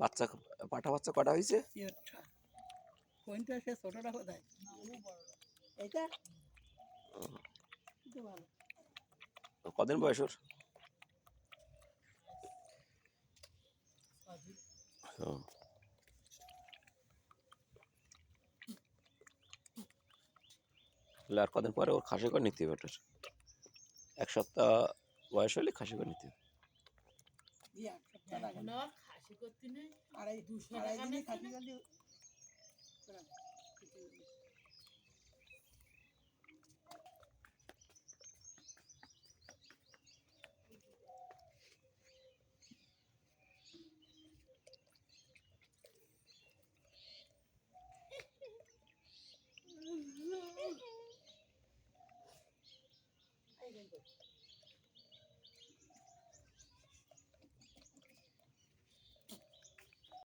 বাচ্চা পাঠা বাচ্চা কটা হয়েছে? কোনটা সে ছোটটা কোথায়? এইটা কদিন বয়স ওর? তাহলে আর কদিন পরে ওর খাসি করে নিতে হবে ওটার? এক সপ্তাহ বয়স হলে খাসি করে নিতে হবে। বেশি করতে নেই আর এই দুশো আড়াই দিনে খাটি গেলে